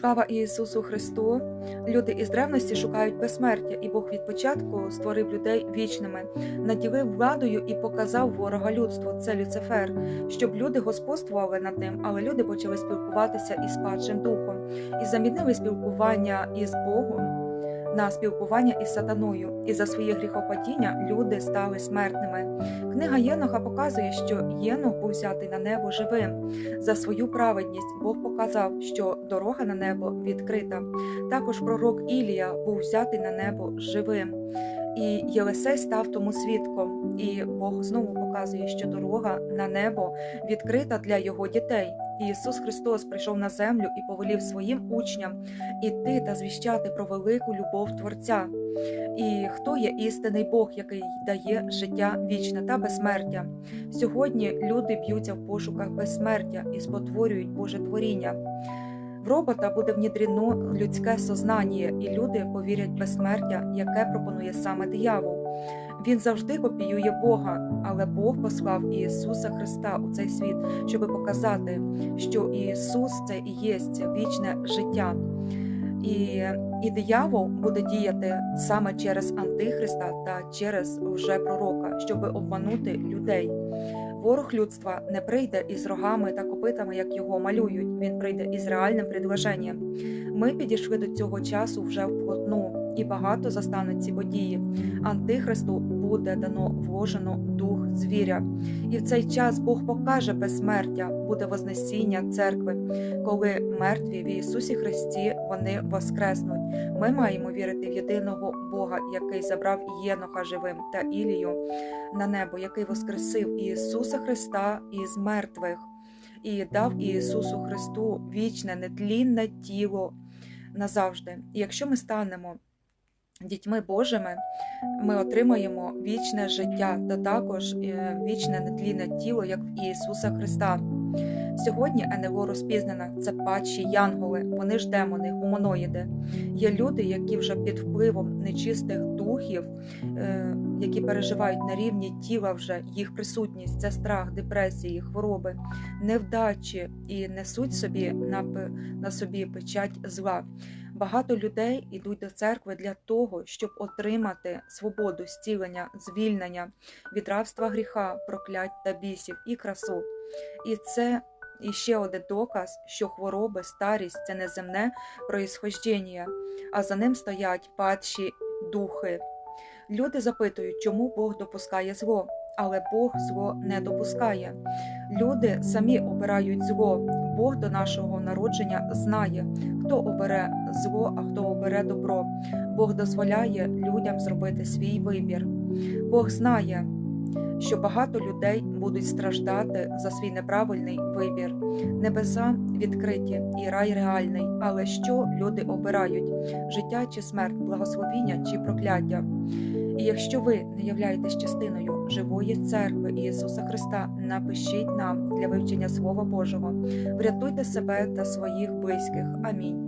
Слава Ісусу Христу! Люди із древності шукають безсмертя, і Бог від початку створив людей вічними, наділив владою і показав ворога людству. Це Люцифер, щоб люди господствували над ним, але люди почали спілкуватися із падшим духом і замінили спілкування із Богом на спілкування із сатаною, і за своє гріхопадіння люди стали смертними. Книга Єноха показує, що Єнох був взятий на небо живим. За свою праведність Бог показав, що дорога на небо відкрита. Також пророк Ілія був взятий на небо живим. І Єлисей став тому свідком, і Бог знову показує, що дорога на небо відкрита для його дітей. Ісус Христос прийшов на землю і повелів своїм учням іти та звіщати про велику любов Творця. І хто є істинний Бог, який дає життя вічне та безсмертя. Сьогодні люди б'ються в пошуках безсмертя і спотворюють Боже творіння. В робота буде внідрено людське сознання, і люди повірять безсмертя, яке пропонує саме диявол. Він завжди копіює Бога, але Бог послав Ісуса Христа у цей світ, щоб показати, що Ісус це і є вічне життя. І, і диявол буде діяти саме через Антихриста та через вже пророка, щоб обманути людей. Ворог людства не прийде із рогами та копитами, як його малюють. Він прийде із реальним предложенням. Ми підійшли до цього часу вже вплотну, і багато застануть ці події. Антихристу буде дано вложено дух звіря, і в цей час Бог покаже безсмертя, буде вознесіння церкви, коли мертві в Ісусі Христі вони воскреснуть. Ми маємо вірити в єдиного Бога, який забрав Єноха живим та Ілію на небо, який воскресив Ісуса Христа із мертвих і дав Ісусу Христу вічне, нетлінне тіло назавжди. І якщо ми станемо дітьми Божими, ми отримаємо вічне життя та також е, вічне нетлінне тіло, як в Ісуса Христа. Сьогодні НЛО розпізнана це падші янголи, вони ж демони, гуманоїди. Є люди, які вже під впливом нечистих духів, е, які переживають на рівні тіла вже їх присутність, це страх, депресії, хвороби, невдачі і несуть собі на, на собі печать зла. Багато людей йдуть до церкви для того, щоб отримати свободу, зцілення, звільнення від рабства гріха, проклять та бісів і красу. І це і ще один доказ, що хвороби, старість це не земне происхождення, а за ним стоять падші духи. Люди запитують, чому Бог допускає зло, але Бог зло не допускає. Люди самі обирають зло. Бог до нашого народження знає, хто обере зло, а хто обере добро. Бог дозволяє людям зробити свій вибір. Бог знає, що багато людей будуть страждати за свій неправильний вибір. Небеса відкриті і рай реальний. Але що люди обирають: життя чи смерть, благословіння чи прокляття? І якщо ви не являєтесь частиною живої церкви Ісуса Христа, напишіть нам для вивчення Слова Божого, врятуйте себе та своїх близьких. Амінь.